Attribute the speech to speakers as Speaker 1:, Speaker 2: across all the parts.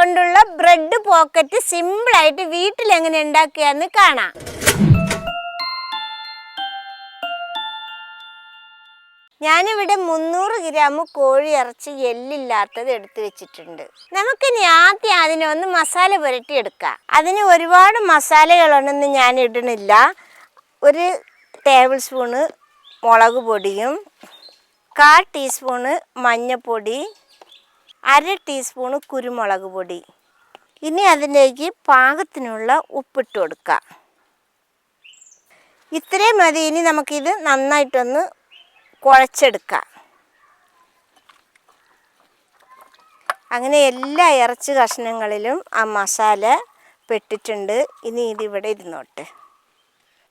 Speaker 1: കൊണ്ടുള്ള bread pocket സിമ്പിളായിട്ട് വീട്ടിൽ എങ്ങനെ ഉണ്ടാക്കുകയെന്ന് കാണാം. ഞാനിവിടെ മുന്നൂറ് ഗ്രാം കോഴി ഇറച്ചി എല്ലില്ലാത്തത് എടുത്തു വെച്ചിട്ടുണ്ട്. നമുക്കിനി ആദ്യം അതിനെ ഒന്ന് മസാല പുരട്ടി എടുക്കാം അതിന് ഒരുപാട് മസാലകളൊന്നും ഞാൻ ഇടണില്ല ഒരു ടേബിൾ സ്പൂണ് മുളക് പൊടിയും കാൽ ടീസ്പൂണ് മഞ്ഞൾപ്പൊടി അര ടീസ്പൂണ് കുരുമുളക് പൊടി. ഇനി അതിലേക്ക് പാകത്തിനുള്ള ഉപ്പിട്ട് കൊടുക്കുക ഇത്രയും മതി. ഇനി നമുക്കിത് നന്നായിട്ടൊന്ന് കുഴച്ചെടുക്കാം. അങ്ങനെ എല്ലാ ഇറച്ചി കഷ്ണങ്ങളിലും ആ മസാല പെട്ടിട്ടുണ്ട്. ഇനി ഇതിവിടെ ഇരുന്നോട്ടെ.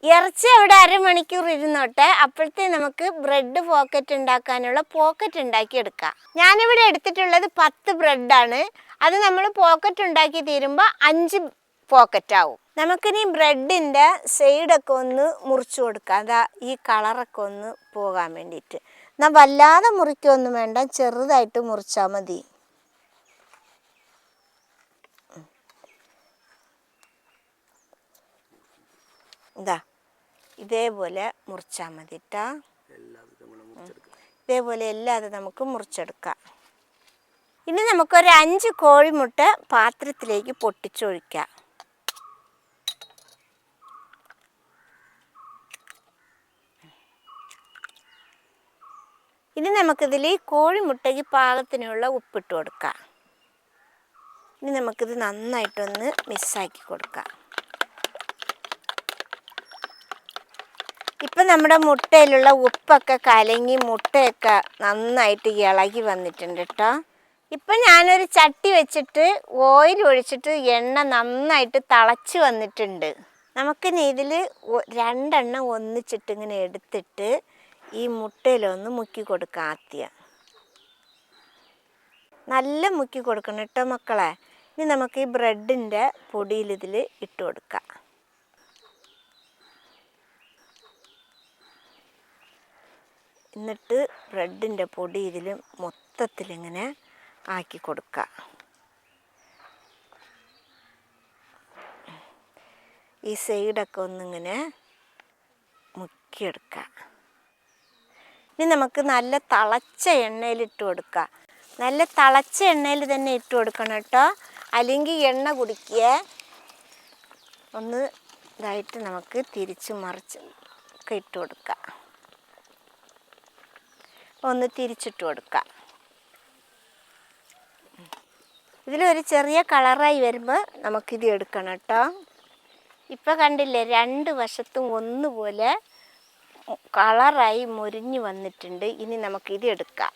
Speaker 1: ഇറച്ചി അവിടെ അരമണിക്കൂർ ഇരുന്നോട്ടെ അപ്പോഴത്തെ നമുക്ക് ബ്രെഡ് പോക്കറ്റ് ഉണ്ടാക്കാനുള്ള പോക്കറ്റ് ഉണ്ടാക്കി എടുക്കാം. ഞാനിവിടെ എടുത്തിട്ടുള്ളത് പത്ത് ബ്രെഡാണ് അത് നമ്മൾ പോക്കറ്റ് ഉണ്ടാക്കി തീരുമ്പോൾ അഞ്ച് പോക്കറ്റ് ആവും. നമുക്കിനി ബ്രെഡിന്റെ സൈഡൊക്കെ ഒന്ന് മുറിച്ചു കൊടുക്കാം. അതാ ഈ കളറൊക്കെ ഒന്ന് പോകാൻ വേണ്ടിയിട്ട്. എന്നാൽ വല്ലാതെ മുറിക്കൊന്നും വേണ്ട. ചെറുതായിട്ട് മുറിച്ചാൽ മതി. ഇതാ. ഇതേപോലെ മുറിച്ചാൽ മതി കേട്ടോ ഇതേപോലെ എല്ലാതും നമുക്ക് മുറിച്ചെടുക്കാം. ഇനി നമുക്കൊരു അഞ്ച് കോഴിമുട്ട പാത്രത്തിലേക്ക് പൊട്ടിച്ചൊഴിക്കാം. ഇനി നമുക്കിതിൽ ഈ കോഴിമുട്ടയ്ക്ക് പാകത്തിനുള്ള ഉപ്പിട്ട് കൊടുക്കാം. ഇനി നമുക്കിത് നന്നായിട്ടൊന്ന് മിസ്സാക്കി കൊടുക്കാം. ഇപ്പം നമ്മുടെ മുട്ടയിലുള്ള ഉപ്പൊക്കെ കലങ്ങി മുട്ടയൊക്കെ നന്നായിട്ട് ഇളകി വന്നിട്ടുണ്ട് കേട്ടോ ഇപ്പം ഞാനൊരു ചട്ടി വെച്ചിട്ട് ഓയിൽ ഒഴിച്ചിട്ട് എണ്ണ നന്നായിട്ട് തിളച്ച് വന്നിട്ടുണ്ട്. നമുക്കിനി ഇതിൽ രണ്ടെണ്ണം ഒന്നിച്ചിട്ട് ഇങ്ങനെ എടുത്തിട്ട് ഈ മുട്ടയിലൊന്ന് മുക്കി കൊടുക്കാം ആദ്യം. നല്ല മുക്കി കൊടുക്കണം കേട്ടോ മക്കളെ. ഇനി നമുക്ക് ഈ ബ്രെഡിന്റെ പൊടിയിൽ ഇതിൽ ഇട്ട് കൊടുക്കാം. എന്നിട്ട് ബ്രെഡിന്റെ പൊടി ഇതിൽ മൊത്തത്തിലിങ്ങനെ ആക്കി കൊടുക്കുക. ഈ സൈഡൊക്കെ ഒന്നിങ്ങനെ മുക്കിയെടുക്കുക. ഇനി നമുക്ക് നല്ല തിളച്ച എണ്ണയിൽ ഇട്ട് കൊടുക്കുക. നല്ല തിളച്ച എണ്ണയിൽ തന്നെ ഇട്ട് കൊടുക്കണം കേട്ടോ. അല്ലെങ്കിൽ എണ്ണ കുടിക്കുക ഒന്ന് ഇതായിട്ട് നമുക്ക് തിരിച്ച് മറിച്ച് ഒക്കെ ഇട്ട് കൊടുക്കാം ഒന്ന് തിരിച്ചിട്ട് കൊടുക്കാം. ഇതിലൊരു ചെറിയ കളറായി വരുമ്പോൾ നമുക്കിത് എടുക്കണം കേട്ടോ. ഇപ്പം കണ്ടില്ലേ രണ്ട് വശത്തും ഒന്നുപോലെ കളറായി മുരിഞ്ഞ് വന്നിട്ടുണ്ട്. ഇനി നമുക്കിത് എടുക്കാം.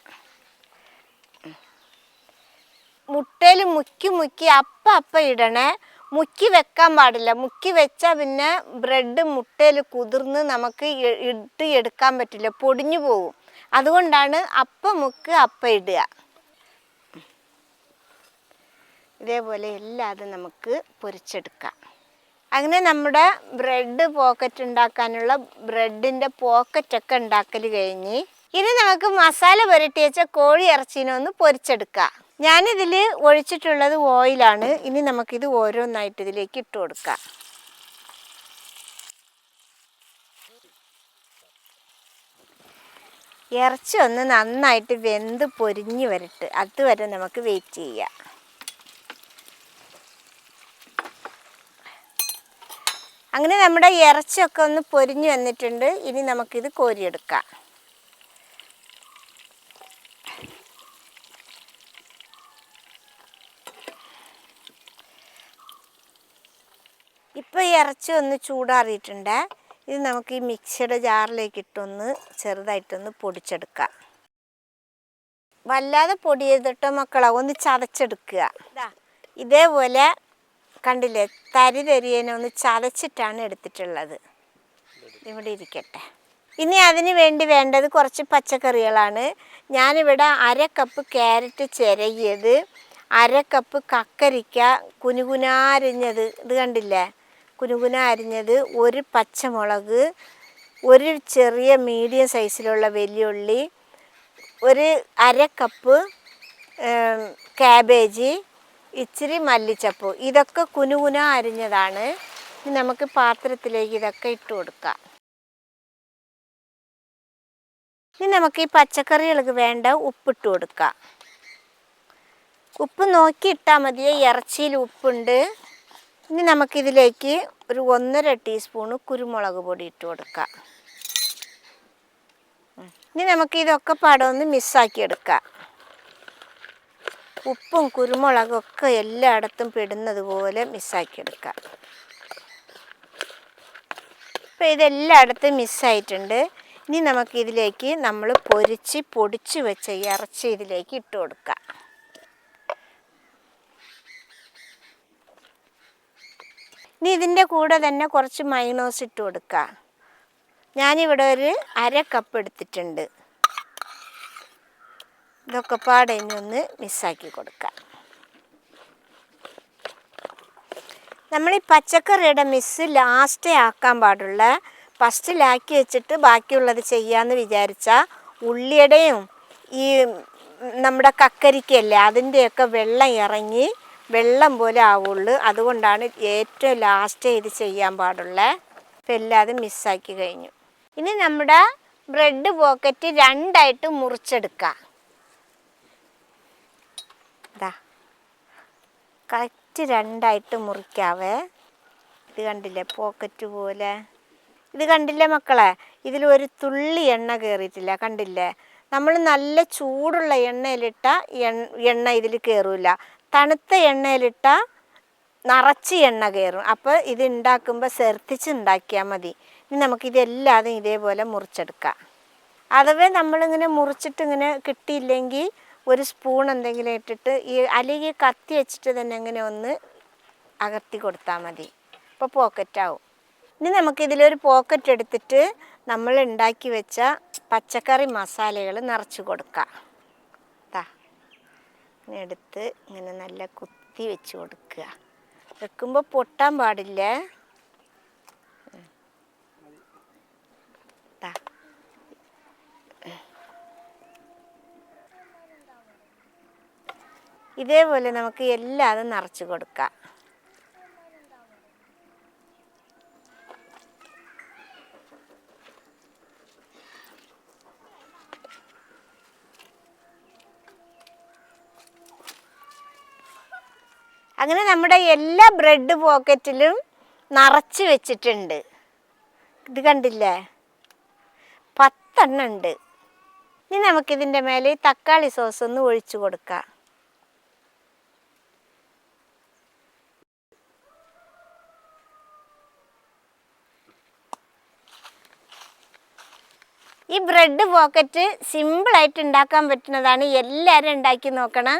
Speaker 1: മുട്ടയിൽ മുക്കി മുക്കി അപ്പ അപ്പ ഇടണേ. മുക്കി വെക്കാൻ പാടില്ല. മുക്കി വെച്ചാൽ പിന്നെ ബ്രെഡ് മുട്ടയിൽ കുതിർന്ന് നമുക്ക് ഇട്ട് എടുക്കാൻ പറ്റില്ല. പൊടിഞ്ഞു പോകും അതുകൊണ്ടാണ് അപ്പ മുക്ക് അപ്പ ഇടുക. ഇതേപോലെ എല്ലാതും നമുക്ക് പൊരിച്ചെടുക്കാം. അങ്ങനെ നമ്മുടെ ബ്രെഡ് പോക്കറ്റ് ഉണ്ടാക്കാനുള്ള ബ്രെഡിന്റെ പോക്കറ്റൊക്കെ ഉണ്ടാക്കൽ കഴിഞ്ഞ് ഇനി നമുക്ക് മസാല പുരട്ടി വെച്ച കോഴി ഇറച്ചിനൊന്ന് പൊരിച്ചെടുക്കാം. ഞാനിതിൽ ഒഴിച്ചിട്ടുള്ളത് ഓയിലാണ് ഇനി നമുക്കിത് ഓരോന്നായിട്ട് ഇതിലേക്ക് ഇട്ട് കൊടുക്കാം. ഇറച്ചി ഒന്ന് നന്നായിട്ട് വെന്ത് പൊരിഞ്ഞ് വരട്ട്. അതുവരെ നമുക്ക് വെയിറ്റ് ചെയ്യാം. അങ്ങനെ നമ്മുടെ ഇറച്ചിയൊക്കെ ഒന്ന് പൊരിഞ്ഞ് വന്നിട്ടുണ്ട്. ഇനി നമുക്കിത് കോരിയെടുക്കാം. ഇപ്പോൾ ഇറച്ചി ഒന്ന് ചൂടാറിയിട്ടുണ്ട്. ഇത് നമുക്ക് ഈ മിക്സിയുടെ ജാറിലേക്ക് ഇട്ടൊന്ന് ചെറുതായിട്ടൊന്ന് പൊടിച്ചെടുക്കാം. വല്ലാതെ പൊടി ചെയ്തിട്ടോ മക്കളെ ഒന്ന് ചതച്ചെടുക്കുക. ഇതേപോലെ കണ്ടില്ലേ തരി തരിയേനെ ഒന്ന് ചതച്ചിട്ടാണ് എടുത്തിട്ടുള്ളത്. ഇവിടെ ഇരിക്കട്ടെ. ഇനി അതിന് വേണ്ടി വേണ്ടത് കുറച്ച് പച്ചക്കറികളാണ്. ഞാനിവിടെ അര കപ്പ് ക്യാരറ്റ് ചിരകിയത് അര കപ്പ് കക്കരിക്ക കുനുകുനാരിഞ്ഞത്. ഇത് കണ്ടില്ലേ? കുനുകുന അരിഞ്ഞത് ഒരു പച്ചമുളക് ഒരു ചെറിയ മീഡിയം സൈസിലുള്ള വെല്ലുള്ളി ഒരു അര കപ്പ് ക്യാബേജ് ഇച്ചിരി മല്ലിച്ചപ്പ്. ഇതൊക്കെ കുനുകുന അരിഞ്ഞതാണ്. നമുക്ക് പാത്രത്തിലേക്ക് ഇതൊക്കെ ഇട്ട് കൊടുക്കാം. ഇനി നമുക്ക് ഈ പച്ചക്കറികൾക്ക് വേണ്ട ഉപ്പിട്ട് കൊടുക്കാം. ഉപ്പ് നോക്കി ഇട്ടാൽ മതിയെ ഇറച്ചിയിൽ ഉപ്പുണ്ട്. ഇനി നമുക്കിതിലേക്ക് ഒരു ഒന്നര ടീസ്പൂണ് കുരുമുളക് പൊടി ഇട്ട് കൊടുക്കാം. ഇനി നമുക്ക് ഇതൊക്കെ പാടെ ഒന്ന് മിസ്സാക്കി എടുക്കാം. ഉപ്പും കുരുമുളകും ഒക്കെ എല്ലായിടത്തും പെടുന്നത് പോലെ മിസ്സാക്കി എടുക്കാം. അപ്പോൾ ഇതെല്ലായിടത്തും മിസ്സായിട്ടുണ്ട്. ഇനി നമുക്കിതിലേക്ക് നമ്മൾ പൊരിച്ച് പൊടിച്ച് വെച്ച ഇറച്ചി ഇതിലേക്ക് ഇട്ട് കൊടുക്കാം. ഇനി ഇതിന്റെ കൂടെ തന്നെ കുറച്ച് മൈനോസ് ഇട്ട് കൊടുക്കുക ഞാനിവിടെ ഒരു അര കപ്പ് എടുത്തിട്ടുണ്ട്. ഇതൊക്കെ പാടെ ഇനി ഒന്ന് മിസ്സാക്കി കൊടുക്കാം. നമ്മൾ ഈ പച്ചക്കറിയുടെ മിസ് ലാസ്റ്റേ ആക്കാൻ പാടുള്ള ഫസ്റ്റിലാക്കി വെച്ചിട്ട് ബാക്കിയുള്ളത് ചെയ്യാമെന്ന് വിചാരിച്ചാൽ ഉള്ളിയുടെയും ഈ നമ്മുടെ കക്കരിക്കല്ലേ അതിന്റെയൊക്കെ വെള്ളം ഇറങ്ങി വെള്ളം പോലെ ആവുള്ളൂ. അതുകൊണ്ടാണ് ഏറ്റവും ലാസ്റ്റ് ഇത് ചെയ്യാൻ പാടുള്ളത് ഇപ്പം എല്ലാതും മിസ്സാക്കി കഴിഞ്ഞു. ഇനി നമ്മുടെ ബ്രെഡ് പോക്കറ്റ് രണ്ടായിട്ട് മുറിച്ചെടുക്കുക ഇതാ കറക്റ്റ് രണ്ടായിട്ട് മുറിക്കാവേ. ഇത് കണ്ടില്ലേ? പോക്കറ്റ് പോലെ. ഇത് കണ്ടില്ലേ മക്കളെ? ഇതിൽ ഒരു തുള്ളി എണ്ണ കയറിയിട്ടില്ല കണ്ടില്ലേ? നമ്മൾ നല്ല ചൂടുള്ള എണ്ണയിലിട്ട എണ്ണ എണ്ണ ഇതിൽ കയറില്ല തണുത്ത എണ്ണയിലിട്ട നിറച്ച് എണ്ണ കയറും. അപ്പോൾ ഇത് ഉണ്ടാക്കുമ്പോൾ ശ്രദ്ധിച്ച് ഉണ്ടാക്കിയാൽ മതി. ഇനി നമുക്കിതെല്ലാതും ഇതേപോലെ മുറിച്ചെടുക്കാം. അഥവാ നമ്മളിങ്ങനെ മുറിച്ചിട്ട് ഇങ്ങനെ കിട്ടിയില്ലെങ്കിൽ ഒരു സ്പൂൺ എന്തെങ്കിലും ഇട്ടിട്ട് ഈ അല്ലെങ്കിൽ കത്തി വെച്ചിട്ട് തന്നെ ഇങ്ങനെ ഒന്ന് അകർത്തി കൊടുത്താൽ മതി. അപ്പോൾ പോക്കറ്റാവും. ഇനി നമുക്കിതിലൊരു പോക്കറ്റ് എടുത്തിട്ട് നമ്മൾ ഉണ്ടാക്കി വെച്ച പച്ചക്കറി മസാലകൾ നിറച്ച് കൊടുക്കാം. എടുത്ത് ഇങ്ങനെ നല്ല കുത്തി വെച്ച് കൊടുക്കുക. വെക്കുമ്പോൾ പൊട്ടാൻ പാടില്ല. ഇതേപോലെ നമുക്ക് എല്ലാതും നിറച്ച് കൊടുക്കാം. അങ്ങനെ നമ്മുടെ എല്ലാ ബ്രെഡ് പോക്കറ്റിലും നിറച്ച് വെച്ചിട്ടുണ്ട്. ഇത് കണ്ടില്ലേ? പത്തെണ്ണം ഉണ്ട്. ഇനി നമുക്കിതിന്റെ മേലെ തക്കാളി സോസ് ഒന്ന് ഒഴിച്ചു കൊടുക്കാം. ഈ ബ്രെഡ് പോക്കറ്റ് സിമ്പിളായിട്ട് ഉണ്ടാക്കാൻ പറ്റുന്നതാണ് എല്ലാവരും ഉണ്ടാക്കി നോക്കണം.